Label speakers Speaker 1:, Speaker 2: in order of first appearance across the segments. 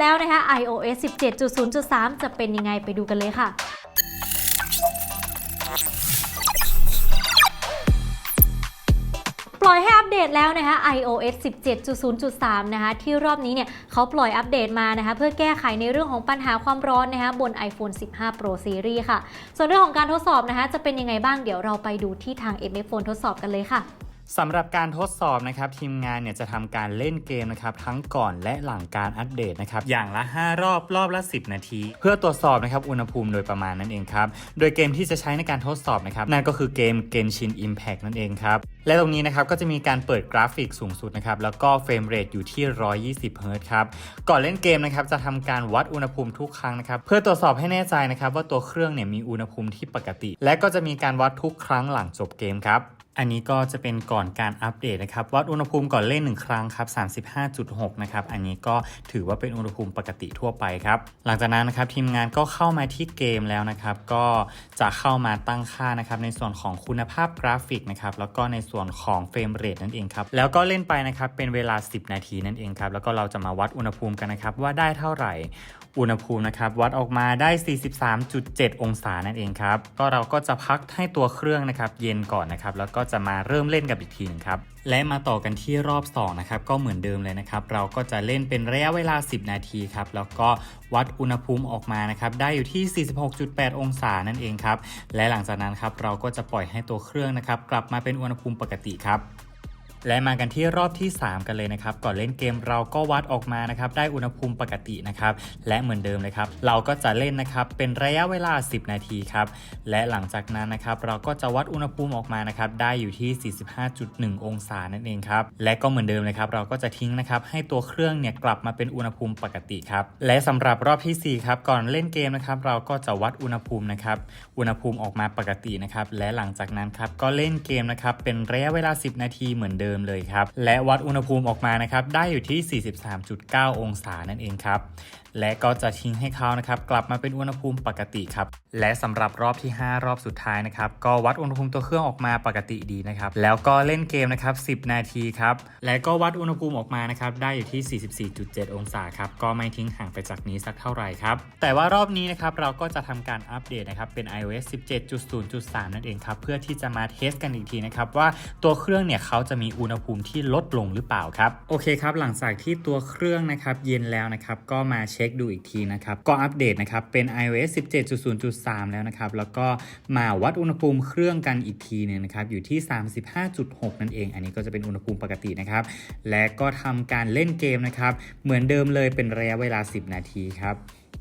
Speaker 1: แล้วนะคะ iOS 17.0.3 จะเป็นยังไงไปดูกันเลยค่ะปล่อยให้อัปเดตแล้วนะคะ iOS 17.0.3 นะคะ ที่รอบนี้เนี่ยเขาปล่อยอัปเดตมานะคะ เพื่อแก้ไขในเรื่องของปัญหาความร้อนนะคะ บน iPhone 15 Pro Series ค่ะ ส่วนเรื่องของการทดสอบนะคะ จะเป็นยังไงบ้างเดี๋ยวเราไปดูที่ทาง MF Phone ทดสอบกันเลยค่ะ
Speaker 2: สำหรับการทดสอบนะครับทีมงานเนี่ยจะทำการเล่นเกมนะครับทั้งก่อนและหลังการอัปเดตนะครับอย่างละ 5 รอบรอบละ 10 นาที เพื่อตรวจสอบนะครับอุณหภูมิโดยประมาณนั่นเองครับโดยเกมที่จะใช้ในการทดสอบนะครับนั่นก็คือเกม Genshin Impact นั่นเองครับ และตรงนี้นะครับก็จะมีการเปิดกราฟิกสูงสุดนะครับแล้วก็เฟรมเรทอยู่ที่ 120เฮิรต์ครับก่อนเล่นเกมนะครับจะทำการวัดอุณหภูมิทุกครั้งนะครับเพื่อตรวจสอบให้แน่ใจนะครับว่าตัวเครื่องเนี่ยมีอุณหภูมิที่ปกติ และก็จะมีการวัดทุกครั้งหลังจบเกมครับอันนี้ก็จะเป็นก่อนการอัปเดตนะครับวัดอุณหภูมิก่อนเล่น 1 ครั้งครับ35.6 นะครับ อันนี้ก็ถือว่าเป็นอุณหภูมิปกติทั่วไปครับ หลังจากนั้นนะครับทีมงานก็เข้ามาที่เกมแล้วนะครับ ก็จะเข้ามาตั้งค่านะครับในส่วนของคุณภาพกราฟิกนะครับแล้วก็ในส่วนของเฟรมเรทนั่นเองครับแล้วก็เล่นไปนะครับเป็นเวลา 10 นาทีนั่นเองครับแล้วก็เราจะมาวัดอุณหภูมิกันนะครับว่าได้เท่าไหร่อุณหภูมินะครับวัดออกมาได้ 43.7 องศานั่นเองครับก็เราก็จะพักให้ตัวเครื่องนะครับเย็นก่อนนะครับแล้วก็จะมาเริ่มเล่นกับอีกทีหนึงครับและมาต่อกันที่รอบ2นะครับก็เหมือนเดิมเลยนะครับเราก็จะเล่นเป็นระยะเวลา 10 นาทีครับแล้วก็วัดอุณหภูมิออกมานะครับได้อยู่ที่ 46.8 องศานั่นเองครับและหลังจากนั้นครับเราก็จะปล่อยให้ตัวเครื่องนะครับกลับมาเป็นอุณหภูมิปกติครับ และมากันที่รอบที่ 3 กันเลยนะครับ ก่อนเล่นเกมเราก็วัดออกมานะครับ ได้อุณหภูมิปกตินะครับ และเหมือนเดิมเลยครับ เราก็จะเล่นนะครับ เป็นระยะเวลา 10 นาทีครับ และหลังจากนั้นนะครับ เราก็จะวัดอุณหภูมิออกมานะครับ ได้อยู่ที่ 45.1 องศานั่นเองครับ และก็เหมือนเดิมเลยครับ เราก็จะทิ้งนะครับ ให้ตัวเครื่องเนี่ยกลับมาเป็นอุณหภูมิปกติครับ และสำหรับรอบทีสี่ 4 ครับ ก่อนเล่นเกมนะครับ เราก็จะวัดอุณหภูมินะครับ อุณหภูมิออกมาปกตินะครับ และหลังจากนั้นครับ ก็เล่นเกมนะครับ เป็นระยะเวลา 10 นาทีเหมือนเดิมเลยครับ และวัดอุณหภูมิออกมานะครับ ได้อยู่ที่ 43.9 องศานั่นเองครับ และก็จะทิ้งให้เขานะครับกลับมาเป็นอุณหภูมิปกติครับ และสำหรับรอบที่ 5 รอบสุดท้ายนะครับ ก็วัดอุณหภูมิตัวเครื่องออกมาปกติดีนะครับ แล้วก็เล่นเกมนะครับ 10 นาทีครับ และก็วัดอุณหภูมิออกมานะครับ ได้อยู่ที่ 44.7 องศาครับ ก็ไม่ทิ้งห่างไปจากนี้สักเท่าไหร่ครับ แต่ว่ารอบนี้นะครับเราก็จะทำการอัปเดตนะครับ เป็น iOS 17.0.3 นั่นเองครับ เพื่อที่จะมาเทสกันอีกทีนะครับว่าตัวเครื่องเนี่ยเขาจะมีอุณหภูมิที่ลดลงหรือเปล่าครับโอเคครับหลังจากที่ตัวเครื่องนะครับเย็นแล้วนะครับก็มาเช็คดูอีกทีนะครับก็อัปเดตนะครับเป็น iOS 17.0.3 แล้วนะครับแล้วก็มาวัดอุณหภูมิเครื่องกันอีกทีนึงนะครับอยู่ที่ 35.6 นั่นเอง อันนี้ก็จะเป็นอุณหภูมิปกตินะครับและก็ทำการเล่นเกมนะครับเหมือนเดิมเลยเป็นระยะเวลา 10 นาทีครับ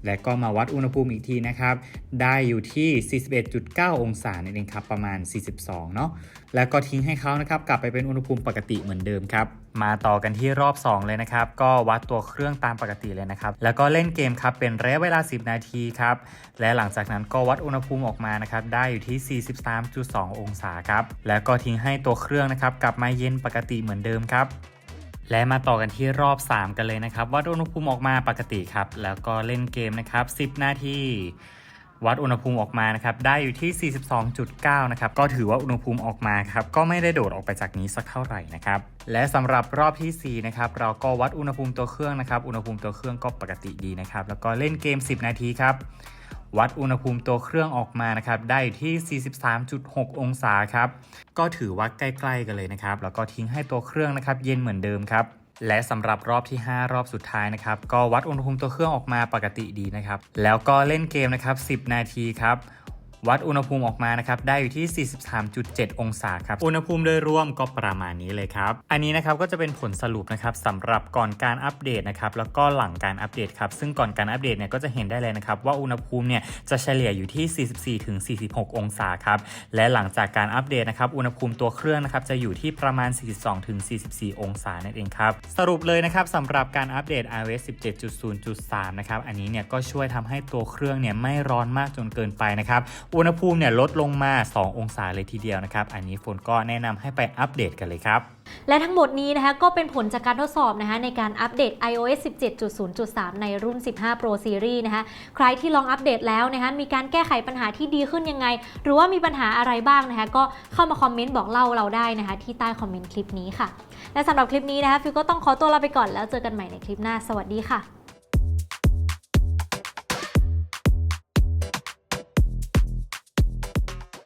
Speaker 2: และก็มาวัดอุณหภูมิอีกทีนะครับ ได้อยู่ที่ 41.9 องศานั่นเองครับ ประมาณ 42 เนาะ แล้วก็ทิ้งให้เขานะครับ กลับไปเป็นอุณหภูมิปกติเหมือนเดิมครับ มาต่อกันที่รอบ 2 เลยนะครับ ก็วัดตัวเครื่องตามปกติเลยนะครับ แล้วก็เล่นเกมครับ เป็นระยะเวลา 10 นาทีครับ และหลังจากนั้นก็วัดอุณหภูมิออกมานะครับ ได้อยู่ที่ 43.2 องศาครับ แล้วก็ทิ้งให้ตัวเครื่องนะครับ กลับมาเย็นปกติเหมือนเดิมครับ และมาต่อกันที่รอบ 3 กันเลยนะครับวัดอุณหภูมิออกมาปกติครับ แล้วก็เล่นเกมนะครับ 10 นาทีวัดอุณหภูมิออกมานะครับได้อยู่ที่ 42.9 นะครับก็ถือว่าอุณหภูมิออกมาครับก็ไม่ได้โดดออกไปจากนี้สักเท่าไหร่นะครับและสำหรับรอบทีสี่4นะครับเราก็วัดอุณหภูมิตัวเครื่องนะครับอุณหภูมิตัวเครื่องก็ปกติดีนะครับแล้วก็เล่นเกม 10 นาทีครับ วัดอุณหภูมิตัวเครื่องออกมานะครับได้ที่ 43.6 องศาครับก็ถือว่าใกล้ๆกันเลยนะครับ แล้วก็ทิ้งให้ตัวเครื่องนะครับเย็นเหมือนเดิมครับและสำหรับรอบที่ 5 รอบสุดท้ายนะครับก็วัดอุณหภูมิตัวเครื่องออกมาปกติดีนะครับแล้วก็เล่นเกมนะครับ 10 นาทีครับ วัดอุณหภูมิออกมานะครับได้อยู่ที่ 43.7 องศาครับอุณหภูมิโดยรวมก็ประมาณนี้เลยครับอันนี้นะครับก็จะเป็นผลสรุปนะครับสำหรับก่อนการอัปเดตนะครับแล้วก็หลังการอัปเดตครับซึ่งก่อนการอัปเดตเนี่ยก็จะเห็นได้เลยนะครับว่าอุณหภูมิเนี่ยจะเฉลี่ยอยู่ที่ 44-46 องศาครับและหลังจากการอัปเดตนะครับอุณหภูมิตัวเครื่องนะครับจะอยู่ที่ประมาณ 42-44 องศานั่นเองครับสรุปเลยนะครับสำหรับการอัปเดต iOS 17.0.3 นะครับอันนี้เนี่ยก็ช่วยทำให้ตัวเครื่องเนี่ยไม่ร้อนมากจนเกินไปนะครับอุณหภูมิเนี่ยลดลงมา 2 องศาเลยทีเดียวนะครับ อันนี้ฝนก็แนะนำให้ไปอัปเดตกันเลยครับ
Speaker 1: และทั้งหมดนี้นะคะก็เป็นผลจากการทดสอบนะคะในการอัปเดต iOS 17.0.3 ในรุ่น 15 Pro Series นะคะ ใครที่ลองอัปเดตแล้วนะคะมีการแก้ไขปัญหาที่ดีขึ้นยังไง หรือว่ามีปัญหาอะไรบ้างนะคะก็เข้ามาคอมเมนต์บอกเล่าเราได้นะคะที่ใต้คอมเมนต์คลิปนี้ค่ะ และสำหรับคลิปนี้นะคะฟิวก็ต้องขอตัวลาไปก่อนแล้วเจอกันใหม่ในคลิปหน้า สวัสดีค่ะ